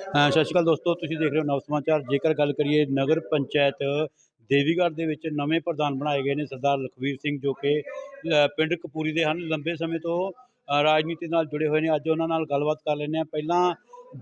ਸਤਿ ਸ਼੍ਰੀ ਅਕਾਲ ਦੋਸਤੋ ਤੁਸੀਂ ਦੇਖ ਰਹੇ ਹੋ ਨਵ ਸਮਾਚਾਰ। ਜੇਕਰ ਗੱਲ ਕਰੀਏ ਨਗਰ ਪੰਚਾਇਤ ਦੇਵੀਗੜ੍ਹ ਦੇ ਵਿੱਚ ਨਵੇਂ ਪ੍ਰਧਾਨ ਬਣਾਏ ਗਏ ਨੇ ਸਰਦਾਰ ਲਖਵੀਰ ਸਿੰਘ ਜੋ ਕਿ ਪਿੰਡ ਕਪੂਰੀ ਦੇ ਹਨ। ਲੰਬੇ ਸਮੇਂ ਤੋਂ ਰਾਜਨੀਤੀ ਨਾਲ ਜੁੜੇ ਹੋਏ ਨੇ। ਅੱਜ ਉਹਨਾਂ ਨਾਲ ਗੱਲਬਾਤ ਕਰ ਲੈਂਦੇ ਹਾਂ। ਪਹਿਲਾਂ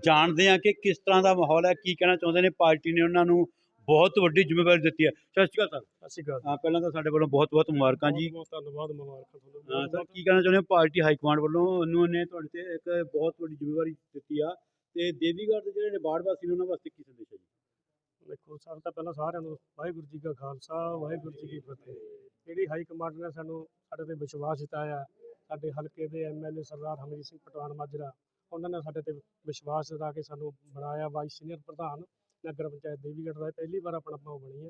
ਜਾਣਦੇ ਹਾਂ ਕਿ ਕਿਸ ਤਰ੍ਹਾਂ ਦਾ ਮਾਹੌਲ ਹੈ ਕੀ ਕਹਿਣਾ ਚਾਹੁੰਦੇ ਨੇ। ਪਾਰਟੀ ਨੇ ਉਹਨਾਂ ਨੂੰ ਬਹੁਤ ਵੱਡੀ ਜ਼ਿੰਮੇਵਾਰੀ ਦਿੱਤੀ ਹੈ। ਸਤਿ ਸ਼੍ਰੀ ਅਕਾਲ ਸਰ। ਸਤਿ ਸ਼੍ਰੀ ਅਕਾਲ। ਅ, ਪਹਿਲਾਂ ਤਾਂ ਸਾਡੇ ਵੱਲੋਂ ਬਹੁਤ ਬਹੁਤ ਮੁਬਾਰਕਾਂ ਜੀ। ਬਹੁਤ ਧੰਨਵਾਦ ਮੁਬਾਰਕਾਂ ਤੁਹਾਨੂੰ। ਸਰ ਕੀ ਕਹਿਣਾ ਚਾਹੁੰਦੇ ਹੋ? ਪਾਰਟੀ ਹਾਈ ਕਮਾਂਡ ਵੱਲੋਂ ਉਹਨਾਂ ਨੇ ਤੁਹਾਡੇ ਤੇ ਇੱਕ ਬਹੁਤ ਵੱਡੀ ਜ਼ਿੰਮੇਵਾਰੀ ਦਿੱਤੀ ਆ। ਤੇ ਦੇਵੀਗੜ੍ਹ ਦੇ ਜਿਹੜੇ ਨੇ ਵਾਸੀ ਨੇ ਉਹਨਾਂ ਵਾਸਤੇ ਕੀ ਸੰਦੇਸ਼ ਹੈ ਜੀ? ਦੇਖੋ, ਸਭ ਤੋਂ ਪਹਿਲਾਂ ਸਾਰਿਆਂ ਨੂੰ ਵਾਹਿਗੁਰੂ ਜੀ ਕਾ ਖਾਲਸਾ, ਵਾਹਿਗੁਰੂ ਜੀ ਕੀ ਫਤਿਹ। ਜਿਹੜੀ ਹਾਈ ਕਮਾਂਡ ਨੇ ਸਾਨੂੰ ਸਾਡੇ ਤੇ ਵਿਸ਼ਵਾਸ ਜਤਾਇਆ, ਸਾਡੇ ਹਲਕੇ ਦੇ ਐਮਐਲਏ ਸਰਦਾਰ ਹਮੀਰ ਸਿੰਘ ਪਟਵਾਨ ਮਾਜਰਾ, ਉਹਨਾਂ ਨੇ ਸਾਡੇ ਤੇ ਵਿਸ਼ਵਾਸ ਜਤਾ ਕੇ ਸਾਨੂੰ ਬਣਾਇਆ। ਵਾਈਸ ਸੀਨੀਅਰ ਪ੍ਰਧਾਨ ਨਗਰ ਪੰਚਾਇਤ ਦੇਵੀਗੜ੍ਹ ਦਾ ਇਹ ਪਹਿਲੀ ਵਾਰ ਆਪਣਾ ਭਾਉ ਬਣੀ ਹੈ।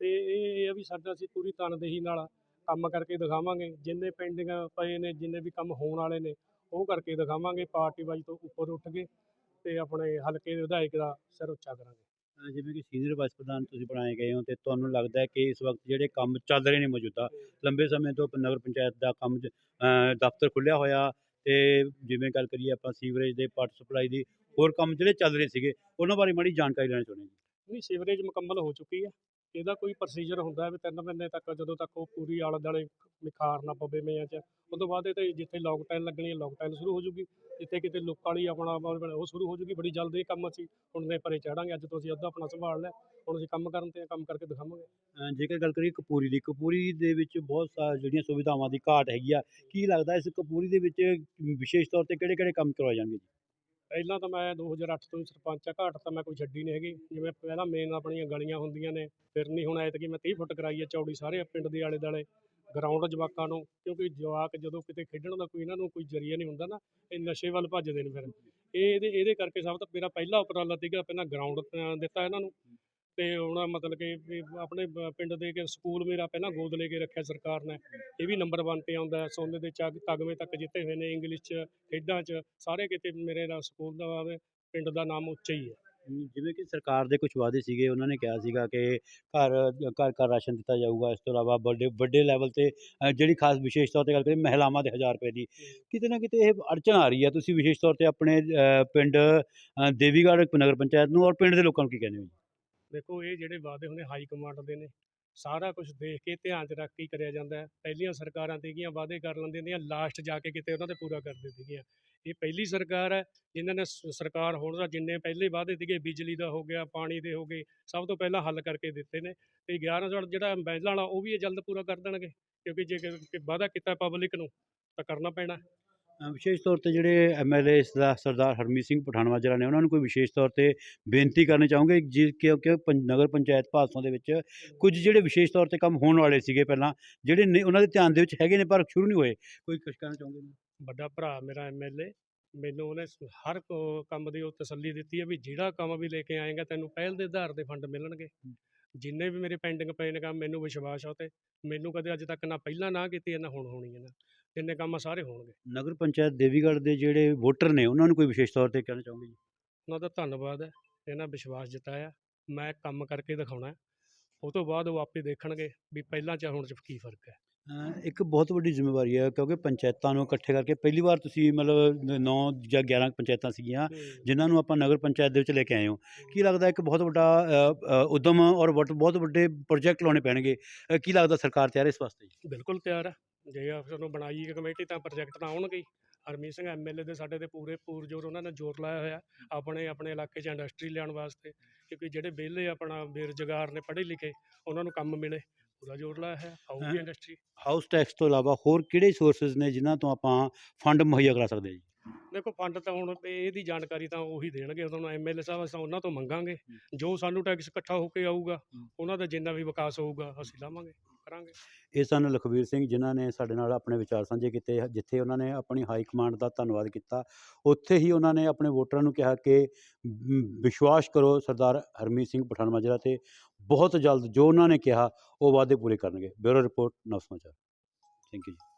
ਤੇ ਇਹ ਇਹ ਆ ਵੀ ਸਾਡਾ ਅਸੀਂ ਪੂਰੀ ਤਨਦੇਹੀ ਨਾਲ ਕੰਮ ਕਰਕੇ ਦਿਖਾਵਾਂਗੇ। ਜਿੰਨੇ ਪੈਂਡਿੰਗ ਪਏ ਨੇ, ਜਿੰਨੇ ਵੀ ਕੰਮ ਹੋਣ ਵਾਲੇ ਨੇ, ਉਹ ਕਰਕੇ ਦਿਖਾਵਾਂਗੇ। ਪਾਰਟੀ ਵਾਈਜ਼ ਤੋਂ ਉੱਪਰ ਉੱਠ ਕੇ ਤੇ ਆਪਣੇ ਹਲਕੇ ਦੇ ਵਿਧਾਇਕ ਦਾ ਸਿਰ ਉੱਚਾ ਕਰਾਂਗੇ। ਜਿਵੇਂ ਕਿ ਸੀਨੀਅਰ ਵਾਈਸ ਪ੍ਰਧਾਨ ਤੁਸੀਂ ਬਣਾਏ ਗਏ ਹੋ ਤੇ ਤੁਹਾਨੂੰ ਲੱਗਦਾ ਹੈ ਕਿ ਇਸ ਵਕਤ ਜਿਹੜੇ ਕੰਮ ਚੱਲ ਰਹੇ ਨੇ ਮੌਜੂਦਾ ਲੰਬੇ ਸਮੇਂ ਤੋਂ ਨਗਰ ਪੰਚਾਇਤ ਦਾ ਕੰਮ ਜ- ਦਫ਼ਤਰ ਖੁੱਲਿਆ ਹੋਇਆ ਤੇ ਜਿਵੇਂ ਗੱਲ ਕਰੀਏ ਆਪਾਂ ਸੀਵਰੇਜ ਦੇ ਵਾਟਰ ਸਪਲਾਈ ਦੀ ਹੋਰ ਕੰਮ ਜਿਹੜੇ ਚੱਲ ਰਹੇ ਸੀਗੇ ਉਹਨਾਂ ਬਾਰੇ ਮਾੜੀ ਜਾਣਕਾਰੀ ਲੈਣੀ ਚਾਹੁੰਦੇ ਹਾਂ ਨਹੀਂ ਸੀਵਰੇਜ ਮੁਕੰਮਲ ਹੋ ਚੁੱਕੀ ਹੈ। ਇਹਦਾ ਕੋਈ ਪ੍ਰੋਸੀਜਰ ਹੁੰਦਾ ਵੀ ਤਿੰਨ ਮਹੀਨੇ ਤੱਕ ਜਦੋਂ ਤੱਕ ਉਹ ਪੂਰੀ ਆਲੇ ਦੁਆਲੇ ਨਿਖਾਰ ਨਾ ਪਵੇ ਮੇਆਂ 'ਚ ਉਸ ਤੋਂ ਬਾਅਦ ਇਹ ਤੇ ਜਿੱਥੇ ਲੌਕ ਟਾਈਲ ਲੱਗਣੀ ਹੈ ਲੌਕ ਟਾਈਲ ਸ਼ੁਰੂ ਹੋ ਜੂਗੀ। ਜਿੱਥੇ ਕਿਤੇ ਲੋਕ ਵਾਲੀ ਆਪਣਾ ਉਹ ਸ਼ੁਰੂ ਹੋ ਜੂਗੀ, ਬੜੀ ਜਲਦੀ ਕੰਮ ਅਸੀਂ ਹੁਣ ਦੇ ਪਰੇ ਚੜਾਂਗੇ, ਅੱਜ ਤੋਂ ਅਸੀਂ ਅੱਧਾ ਆਪਣਾ ਸੰਭਾਲ ਲਿਆ, ਹੁਣ ਅਸੀਂ ਕੰਮ ਕਰਨ ਤੇ ਕੰਮ ਕਰਕੇ ਦਿਖਾਵਾਂਗੇ। ਜੇਕਰ ਗੱਲ ਕਰੀਏ ਕਪੂਰੀ ਦੀ, ਕਪੂਰੀ ਦੇ ਵਿੱਚ ਬਹੁਤ ਸਾ, ਜਿਹੜੀਆਂ ਸੁਵਿਧਾਵਾਂ ਦੀ ਘਾਟ ਹੈਗੀ ਆ, ਕੀ ਲੱਗਦਾ ਇਸ ਕਪੂਰੀ ਦੇ ਵਿੱਚ ਵਿਸ਼ੇਸ਼ ਤੌਰ ਤੇ ਕਿਹੜੇ ਕਿਹੜੇ ਕੰਮ ਕਰਵਾਏ ਜਾਣਗੇ ਜੀ? ਪਹਿਲਾਂ ਤਾਂ ਮੈਂ 2008 ਤੋਂ ਹੀ ਸਰਪੰਚ ਆ, ਘਾਟ ਤਾਂ ਮੈਂ ਕੋਈ ਛੱਡੀ ਨਹੀਂ ਹੈਗੀ। ਜਿਵੇਂ ਪਹਿਲਾਂ ਮੇਨ ਆਪਣੀਆਂ ਗਲੀਆਂ ਹੁੰਦੀਆਂ ਨੇ, ਫਿਰ ਨਹੀਂ ਹੁਣ ਐਤਕੀ ਮੈਂ 30 ਫੁੱਟ ਕਰਾਈ ਹੈ ਚੌੜੀ ਸਾਰੇ ਪਿੰਡ ਦੇ ਆਲੇ ਦੁਆਲੇ ਗਰਾਊਂਡ ਜਵਾਕਾਂ ਨੂੰ, ਕਿਉਂਕਿ ਜਵਾਕ ਜਦੋਂ ਕਿਤੇ ਖੇਡਣ ਦਾ ਕੋਈ ਇਹਨਾਂ ਨੂੰ ਕੋਈ ਜ਼ਰੀਆ ਨਹੀਂ ਹੁੰਦਾ ਨਾ, ਇਹ ਨਸ਼ੇ ਵੱਲ ਭੱਜਦੇ ਨੇ ਫਿਰ। ਇਹ ਇਹਦੇ ਇਹਦੇ ਕਰਕੇ ਸਭ ਤੋਂ ਮੇਰਾ ਪਹਿਲਾ ਉਪਰਾਲਾ ਸੀਗਾ, ਪਹਿਲਾਂ ਗਰਾਊਂਡ ਦਿੱਤਾ ਇਹਨਾਂ ਨੂੰ। ਤੇ ਹੁਣ ਮਤਲਬ ਕਿ ਵੀ ਆਪਣੇ ਬ- ਪਿੰਡ ਦੇ ਕਿ ਸਕੂਲ ਮੇਰਾ ਪਹਿਲਾਂ ਗੋਦ ਲੈ ਕੇ ਰੱਖਿਆ ਸਰਕਾਰ ਨੇ। ਇਹ ਵੀ ਨੰਬਰ 1 ਤੇ ਆਉਂਦਾ ਹੈ। ਸੋਨੇ ਦੇ ਚੱਗ ਤਗਮੇ ਤੱਕ ਜਿੱਤੇ ਹੋਏ ਨੇ ਇੰਗਲਿਸ਼ 'ਚ ਖੇਡਾਂ 'ਚ ਸਾਰੇ ਕਿਤੇ ਮੇਰੇ ਦਾ ਸਕੂਲ ਦਾ ਵਾ, ਪਿੰਡ ਦਾ ਨਾਮ ਉੱਚਾ ਹੀ ਹੈ। ਹਮ, ਜਿਵੇਂ ਕਿ ਸਰਕਾਰ ਦੇ ਕੁਝ ਵਾਅਦੇ ਸੀਗੇ ਉਹਨਾਂ ਨੇ ਕਿਹਾ ਸੀਗਾ ਕਿ ਘਰ ਘਰ ਘਰ ਰਾਸ਼ਨ ਦਿੱਤਾ ਜਾਊਗਾ। ਇਸ ਤੋਂ ਇਲਾਵਾ ਵੱਡੇ ਵੱਡੇ ਲੈਵਲ ਤੇ ਅ, ਜਿਹੜੀ ਖਾਸ ਵਿਸ਼ੇਸ਼ ਤੌਰ ਤੇ ਗੱਲ ਕਰੀਏ ਮਹਿਲਾਵਾਂ ਦੇ 1000 ਰੁਪਏ ਦੀ। ਕਿਤੇ ਨਾ ਕਿਤੇ ਇਹ ਅੜਚਨ ਆ ਰਹੀ ਹੈ। ਤੁਸੀਂ ਵਿਸ਼ੇਸ਼ ਤੌਰ ਤੇ ਆਪਣੇ ਅ, ਪਿੰਡ ਅ, ਦੇਵੀਗੜ੍ਹ ਨਗਰ ਪੰਚਾਇਤ ਨੂੰ ਔਰ ਪਿੰਡ ਦੇ ਲੋਕਾਂ ਨੂੰ ਕੀ ਕਹਿੰਦੇ ਹੋ ਜੀ? ਦੇਖੋ, ਇਹ ਜਿਹੜੇ ਵਾਅਦੇ ਹੁੰਦੇ ਹਾਈ ਕਮਾਂਡ ਦੇ ਨੇ, ਸਾਰਾ ਕੁਝ ਦੇਖ ਕੇ ਧਿਆਨ 'ਚ ਰੱਖ ਕੇ ਕਰਿਆ ਜਾਂਦਾ ਹੈ। ਪਹਿਲੀਆਂ ਸਰਕਾਰਾਂ ਸੀਗੀਆਂ ਵਾਅਦੇ ਕਰ ਲੈਂਦੀਆਂ ਨੇ ਲਾਸਟ ਜਾ ਕੇ ਕਿਤੇ ਉਹਨਾਂ ਤੇ ਪੂਰਾ ਕਰਦੇ ਸੀਗੀਆਂ ਇਹ ਪਹਿਲੀ ਸਰਕਾਰ ਹੈ, ਜਿਨ੍ਹਾਂ ਨੇ ਸਰਕਾਰ ਹੋਣ ਦਾ ਜਿੰਨੇ ਪਹਿਲੇ ਵਾਅਦੇ ਸੀਗੇ, ਬਿਜਲੀ ਦਾ ਹੋ ਗਿਆ, ਪਾਣੀ ਦੇ ਹੋ ਗਏ, ਸਭ ਤੋਂ ਪਹਿਲਾਂ ਹੱਲ ਕਰਕੇ ਦਿੱਤੇ ਨੇ ਤੇ 11 ਸਾਲ ਜਿਹੜਾ ਬੈਲਾਂ ਵਾਲਾ, ਉਹ ਵੀ ਇਹ ਜਲਦ ਪੂਰਾ ਕਰ ਦੇਣਗੇ, ਕਿਉਂਕਿ ਜੇ ਵਾਅਦਾ ਕੀਤਾ ਪਬਲਿਕ ਨੂੰ, ਤਾਂ ਕਰਨਾ ਪੈਣਾ। ਵਿਸ਼ੇਸ਼ ਤੌਰ ਤੇ ਜਿਹੜੇ ਐਮਐਲਏ ਦਾ ਸਰਦਾਰ ਹਰਮੀਤ ਸਿੰਘ ਪਠਾਨਵਾਜਰਾ ਨੇ ਉਹਨਾਂ ਨੂੰ ਕੋਈ ਵਿਸ਼ੇਸ਼ ਤੌਰ ਤੇ ਬੇਨਤੀ ਕਰਨੀ ਚਾਹੋਗੇ ਜੀ ਕਿਉਂਕਿ ਨਗਰ ਪੰਚਾਇਤ ਭਾਦਸੋਂ ਦੇ ਵਿੱਚ ਕੁਝ ਜਿਹੜੇ ਵਿਸ਼ੇਸ਼ ਤੌਰ ਤੇ ਕੰਮ ਹੋਣ ਵਾਲੇ ਸੀਗੇ ਪਹਿਲਾਂ ਜਿਹੜੇ ਨੇ ਉਹਨਾਂ ਦੇ ਧਿਆਨ ਦੇ ਵਿੱਚ ਹੈਗੇ ਨੇ ਪਰ ਸ਼ੁਰੂ ਨਹੀਂ ਹੋਏ ਕੋਈ ਕੁਝ ਕਹਿਣਾ ਚਾਹੋਗੇ? ਵੱਡਾ ਭਰਾ ਮੇਰਾ ਐਮਐਲਏ ਮੈਨੂੰ ਉਹਨੇ ਹਰ ਕੋ- ਕੰਮ ਦੀ ਉਹ ਤਸੱਲੀ ਦਿੱਤੀ ਹੈ ਵੀ ਜਿਹੜਾ ਕੰਮ ਵੀ ਲੈ ਕੇ ਆਏਗਾ ਤੈਨੂੰ ਪਹਿਲ ਦੇ ਆਧਾਰ ਤੇ ਫੰਡ ਮਿਲਣਗੇ। ਜਿੰਨੇ ਵੀ ਮੇਰੇ ਪੈਂਡਿੰਗ ਪਏ ਨੇ ਕੰਮ ਮੈਨੂੰ ਵਿਸ਼ਵਾਸ ਆ ਉਹ ਤੇ ਮੈਨੂੰ ਕਦੇ ਅੱਜ ਤੱਕ ਨਾ ਪਹਿਲਾਂ ਨਾ ਕੀਤੀ ਨਾ ਹੁਣ ਹੋਣੀ ਹੈ ਨਾ। ਜਿੰਨੇ ਕੰਮ ਆ ਸਾਰੇ ਹੋਣਗੇ। ਨਗਰ ਪੰਚਾਇਤ ਦੇਵੀਗੜ੍ਹ ਦੇ ਜਿਹੜੇ ਵੋਟਰ ਨੇ ਉਹਨਾਂ ਨੂੰ ਕੋਈ ਵਿਸ਼ੇਸ਼ ਤੌਰ ਤੇ ਕਹਿਣਾ ਚਾਹੋਗੇ ਜੀ? ਉਹਨਾਂ ਦਾ ਧੰਨਵਾਦ ਹੈ ਇਹਨਾਂ ਵਿਸ਼ਵਾਸ ਜਤਾਇਆ। ਮੈਂ ਕੰਮ ਕਰਕੇ ਦਿਖਾਉਣਾ ਹੈ। ਉਹ ਤੋਂ ਬਾਅਦ ਉਹ ਆਪੇ ਦੇਖਣਗੇ ਵੀ ਪਹਿਲਾਂ ਚ ਹੁਣ ਚ ਕੀ ਫ਼ਰਕ ਹੈ। ਇੱਕ ਬਹੁਤ ਵੱਡੀ ਜ਼ਿੰਮੇਵਾਰੀ ਹੈ ਕਿਉਂਕਿ ਪੰਚਾਇਤਾਂ ਨੂੰ ਇਕੱਠੇ ਕਰਕੇ ਪਹਿਲੀ ਵਾਰ ਤੁਸੀਂ ਮਤਲਬ 9 ਜਾਂ 11 ਪੰਚਾਇਤਾਂ ਸੀਗੀਆਂ ਜਿਨ੍ਹਾਂ ਨੂੰ ਆਪਾਂ ਨਗਰ ਪੰਚਾਇਤ ਦੇ ਵਿੱਚ ਲੈ ਕੇ ਆਏ ਹੋ। ਕੀ ਲੱਗਦਾ ਇੱਕ ਬਹੁਤ ਵੱਡਾ ਉਦਮ ਔਰ ਬਹੁਤ ਵੱਡੇ ਪ੍ਰੋਜੈਕਟ ਲਾਉਣੇ ਪੈਣਗੇ? ਕੀ ਲੱਗਦਾ ਸਰਕਾਰ ਤਿਆਰ ਹੈ ਇਸ ਵਾਸਤੇ? ਬਿਲਕੁਲ ਤਿਆਰ ਹੈ। ਜੇ ਅਫਸਰ ਨੂੰ ਬਣਾਈ ਕਮੇਟੀ ਤਾਂ ਪ੍ਰੋਜੈਕਟ ਤਾਂ ਆਉਣਗੇ ਹਰਮੀਤ ਸਿੰਘ ਐਮਐਲਏ ਦੇ ਸਾਡੇ ਤੇ ਪੂਰੇ ਪੂਰਜੋਰ ਉਹਨਾਂ ਨੇ ਜ਼ੋਰ ਲਾਇਆ ਹੋਇਆ ਆਪਣੇ ਆਪਣੇ ਇਲਾਕੇ 'ਚ ਇੰਡਸਟਰੀ ਲਿਆਉਣ ਵਾਸਤੇ। ਕਿਉਂਕਿ ਜਿਹੜੇ ਵਿਹਲੇ ਆਪਣਾ ਬੇਰੁਜ਼ਗਾਰ ਨੇ ਪੜ੍ਹੇ ਲਿਖੇ ਉਹਨਾਂ ਨੂੰ ਕੰਮ ਮਿਲੇ। ਪੂਰਾ ਜ਼ੋਰ ਲਾਇਆ ਹੈ ਆਊਗੀ ਹਾਂ। ਇੰਡਸਟਰੀ ਹਾਊਸ ਟੈਕਸ ਤੋਂ ਇਲਾਵਾ ਹੋਰ ਕਿਹੜੇ ਸੋਰਸਸ ਨੇ ਜਿਨ੍ਹਾਂ ਤੋਂ ਆਪਾਂ ਫੰਡ ਮੁਹੱਈਆ ਕਰਾ ਸਕਦੇ ਹਾਂ ਜੀ? ਦੇਖੋ ਫੰਡ ਤਾਂ ਹੁਣ ਇਹ- ਇਹਦੀ ਜਾਣਕਾਰੀ ਤਾਂ ਉਹੀ ਦੇਣਗੇ ਉਹਨਾਂ ਨੂੰ ਐਮਐਲਏ ਸਾਹਿਬ ਅਸੀਂ ਉਹਨਾਂ ਤੋਂ ਮੰਗਾਂਗੇ। ਜੋ ਸਾਨੂੰ ਟੈਕਸ ਇਕੱਠਾ ਹੋ ਕੇ ਆਊਗਾ। ਉਹਨਾਂ ਦਾ ਜਿੰਨਾ ਵੀ ਵਿਕਾਸ ਹੋਊਗਾ ਅਸੀਂ ਲਾਵਾਂਗੇ। ਕਰਾਂਗੇ? ਇਹ ਸਨ ਲਖਵੀਰ ਸਿੰਘ ਜਿਨ੍ਹਾਂ ਨੇ ਸਾਡੇ ਨਾਲ ਆਪਣੇ ਵਿਚਾਰ ਸਾਂਝੇ ਕੀਤੇ, ਜਿੱਥੇ ਉਹਨਾਂ ਨੇ ਆਪਣੀ ਹਾਈ ਕਮਾਂਡ ਦਾ ਧੰਨਵਾਦ ਕੀਤਾ। ਉੱਥੇ ਹੀ ਉਹਨਾਂ ਨੇ ਆਪਣੇ ਵੋਟਰਾਂ ਨੂੰ ਕਿਹਾ ਕਿ ਵਿਸ਼ਵਾਸ ਕਰੋ ਸਰਦਾਰ ਹਰਮੀਤ ਸਿੰਘ ਪਠਾਨ ਮਾਜਰਾ ਤੇ ਬਹੁਤ ਜਲਦ ਜੋ ਉਹਨਾਂ ਨੇ ਕਿਹਾ, ਉਹ ਵਾਅਦੇ ਪੂਰੇ ਕਰਨਗੇ। ਬਿਊਰੋ ਰਿਪੋਰਟ, ਨਵ ਸਮਾਚਾਰ। ਥੈਂਕ ਯੂ ਜੀ।